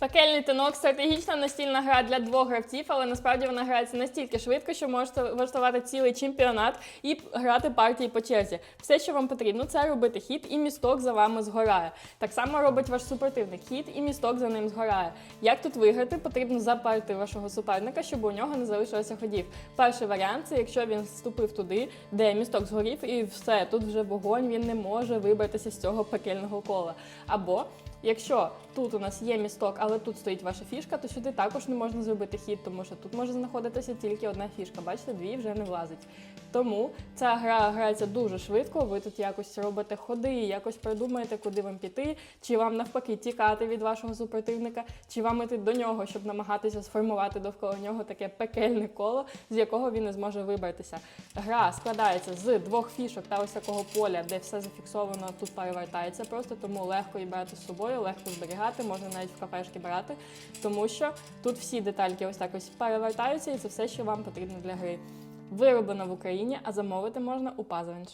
Пекельний тинок стратегічна настільна гра для двох гравців, але насправді вона грається настільки швидко, що можете влаштувати цілий чемпіонат і грати партії по черзі. Все, що вам потрібно, це робити хід, і місток за вами згорає. Так само робить ваш супротивник хід, і місток за ним згорає. Як тут виграти, потрібно запарити вашого суперника, щоб у нього не залишилося ходів. Перший варіант це якщо він вступив туди, де місток згорів, і все, тут вже вогонь, він не може вибратися з цього пекельного кола. Або Якщо тут у нас є місток, але тут стоїть ваша фішка, то сюди також не можна зробити хід, тому що тут може знаходитися тільки одна фішка. Бачите, дві вже не влазить. Тому ця гра грається дуже швидко. Ви тут якось робите ходи, якось придумаєте, куди вам піти, чи вам навпаки тікати від вашого супротивника, чи вам іти до нього, щоб намагатися сформувати довкола нього таке пекельне коло, з якого він не зможе вибратися. Гра складається з двох фішок та ось такого поля, де все зафіксовано, тут перевертається просто, тому легко і брати з собою, легко зберігати, можна навіть в кафешки брати, тому що тут всі детальки ось так ось перевертаються, і це все, що вам потрібно для гри. Вироблено в Україні, а замовити можна у Пазовенш.